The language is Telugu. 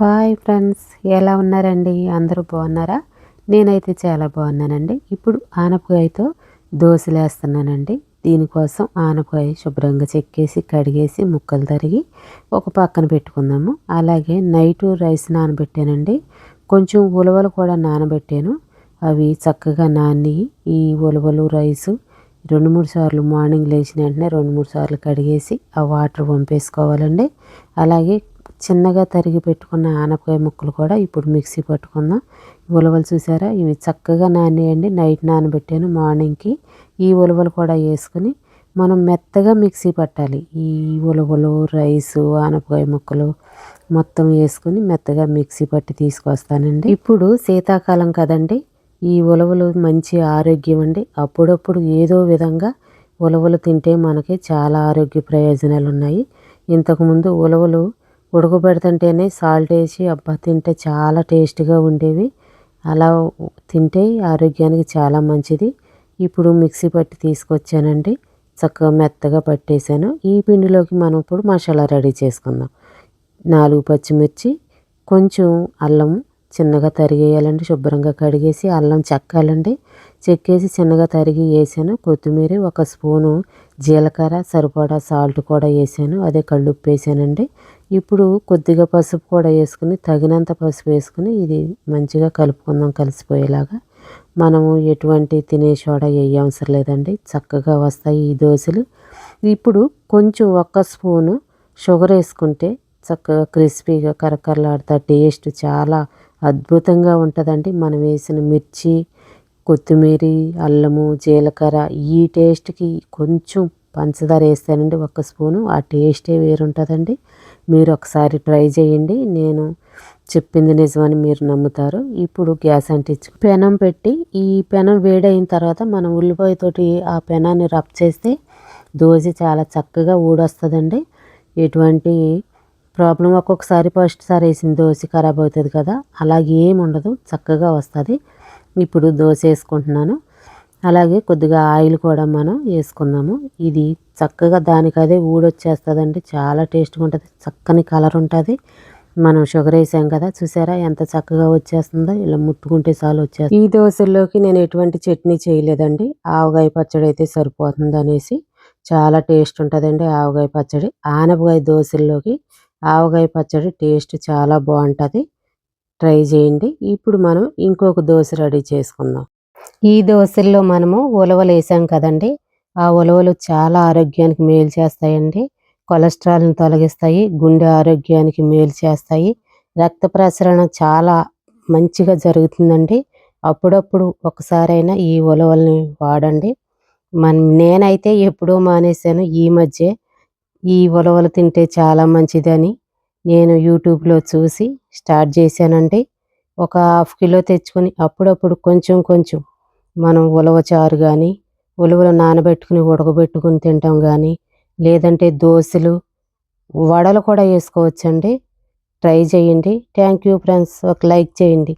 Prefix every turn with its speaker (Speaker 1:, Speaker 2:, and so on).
Speaker 1: హాయ్ ఫ్రెండ్స్ ఎలా ఉన్నారండి? అందరూ బాగున్నారా? నేనైతే చాలా బాగున్నానండి. ఇప్పుడు ఆనపకాయతో దోశలు వేస్తున్నానండి దీనికోసం ఆనపకాయ శుభ్రంగా చెక్కేసి కడిగేసి ముక్కలు తరిగి ఒక పక్కన పెట్టుకుందాము. అలాగే నైటు రైస్ నానబెట్టానండి. కొంచెం ఉలవలు కూడా నానబెట్టాను. అవి చక్కగా నాని ఈ ఉలవలు రైసు రెండు మూడు సార్లు మార్నింగ్ లేచిన వెంటనే రెండు మూడు సార్లు కడిగేసి ఆ వాటర్ పంపేసుకోవాలండి. అలాగే చిన్నగా తరిగి పెట్టుకున్న ఆనపకాయ ముక్కలు కూడా ఇప్పుడు మిక్సీ పట్టుకుందాం. ఉలవలు చూసారా? ఇవి చక్కగా నానేయండి. నైట్ నానబెట్టాను మార్నింగ్కి. ఈ ఉలవలు కూడా వేసుకుని మనం మెత్తగా మిక్సీ పట్టాలి. ఈ ఉలవలు రైసు ఆనపకాయ ముక్కలు మొత్తం వేసుకుని మెత్తగా మిక్సీ పట్టి తీసుకొస్తానండి. ఇప్పుడు శీతాకాలం కదండి. ఈ ఉలవలు మంచి ఆరోగ్యం అండి. అప్పుడప్పుడు ఏదో విధంగా ఉలవలు తింటే మనకి చాలా ఆరోగ్య ప్రయోజనాలు ఉన్నాయి ఇంతకుముందు ఉలవలు ఉడకబెడుతుంటేనే సాల్ట్ వేసి అబ్బా తింటే చాలా టేస్ట్గా ఉండేవి. అలా తింటే ఆరోగ్యానికి చాలా మంచిది. ఇప్పుడు మిక్సీ పట్టి తీసుకొచ్చానండి. చక్కగా మెత్తగా పట్టేశాను. ఈ పిండిలోకి మనం ఇప్పుడు మసాలా రెడీ చేసుకుందాం. నాలుగు పచ్చిమిర్చి కొంచెం అల్లం చిన్నగా తరిగేయాలండి శుభ్రంగా కడిగేసి అల్లం చెక్కాలండి. చెక్కేసి చిన్నగా తరిగి వేసాను. కొత్తిమీర ఒక స్పూను జీలకర్ర సరిపడా సాల్ట్ కూడా వేసాను. అదే కళ్ళుప్పు వేసానండి. ఇప్పుడు కొద్దిగా పసుపు కూడా వేసుకుని తగినంత పసుపు వేసుకుని ఇది మంచిగా కలుపుకుందాం కలిసిపోయేలాగా. మనము ఎటువంటి తినే సోడా వేయవసరం లేదండి. చక్కగా వస్తాయి ఈ దోశలు. ఇప్పుడు కొంచెం ఒక్క స్పూను షుగర్ వేసుకుంటే చక్కగా క్రిస్పీగా కరకరలాడుతా టేస్ట్ చాలా అద్భుతంగా ఉంటుందండి. మనం వేసిన మిర్చి కొత్తిమీర అల్లము జీలకర్ర ఈ టేస్ట్కి కొంచెం పంచదార వేస్తానండి ఒక స్పూను. ఆ టేస్టే వేరుంటుందండి. మీరు ఒకసారి ట్రై చేయండి. నేను చెప్పింది నిజమని మీరు నమ్ముతారు. ఇప్పుడు గ్యాస్ అంటించు పెనం పెట్టి ఈ పెనం వేడైన తర్వాత మనం ఉల్లిపాయతోటి ఆ పెనాన్ని రబ్ చేస్తే దోశ చాలా చక్కగా ఊడొస్తుందండి. ఎటువంటి ప్రాబ్లం ఒక్కొక్కసారి ఫస్ట్ సారి వేసిన దోశ ఖరాబ్ అవుతుంది కదా అలాగే ఏమి ఉండదు చక్కగా వస్తుంది. ఇప్పుడు దోశ వేసుకుంటున్నాను. అలాగే కొద్దిగా ఆయిల్ కూడా మనం వేసుకుందాము. ఇది చక్కగా దానికి అదే ఊడొచ్చేస్తుందండి చాలా టేస్ట్గా ఉంటుంది చక్కని కలర్ ఉంటుంది. మనం షుగర్ వేసాం కదా చూసారా ఎంత చక్కగా వచ్చేస్తుందో ఇలా ముట్టుకుంటే చాలు వచ్చేస్తుంది. ఈ దోశల్లోకి నేను ఎటువంటి చట్నీ చేయలేదండి ఆవగాయ పచ్చడి అయితే సరిపోతుంది అనేసి చాలా టేస్ట్ ఉంటుందండి ఆవగాయ పచ్చడి. ఆనపకాయ దోశల్లోకి ఆవగాయ పచ్చడి టేస్ట్ చాలా బాగుంటుంది. ట్రై చేయండి. ఇప్పుడు మనం ఇంకొక దోశ రెడీ చేసుకుందాం. ఈ దోశల్లో మనము ఉలవలు వేసాం కదండి. ఆ ఉలవలు చాలా ఆరోగ్యానికి మేలు చేస్తాయండి. కొలెస్ట్రాల్ని తొలగిస్తాయి గుండె ఆరోగ్యానికి మేలు చేస్తాయి. రక్త ప్రసరణ చాలా మంచిగా జరుగుతుందండి. అప్పుడప్పుడు ఒకసారైనా ఈ ఉలవల్ని వాడండి. మన నేనైతే ఎప్పుడూ మానేశాను. ఈ మధ్య ఈ ఉలవలు తింటే చాలా మంచిదని నేను యూట్యూబ్లో చూసి స్టార్ట్ చేశానండి ఒక హాఫ్ కిలో తెచ్చుకొని అప్పుడప్పుడు కొంచెం కొంచెం మనం ఉలవ చారు కానీ ఉలవలు నానబెట్టుకుని ఉడకబెట్టుకుని తింటాం కానీ లేదంటే దోశలు వడలు కూడా వేసుకోవచ్చండి. ట్రై చేయండి. Thank you friends. ఒక లైక్ చేయండి.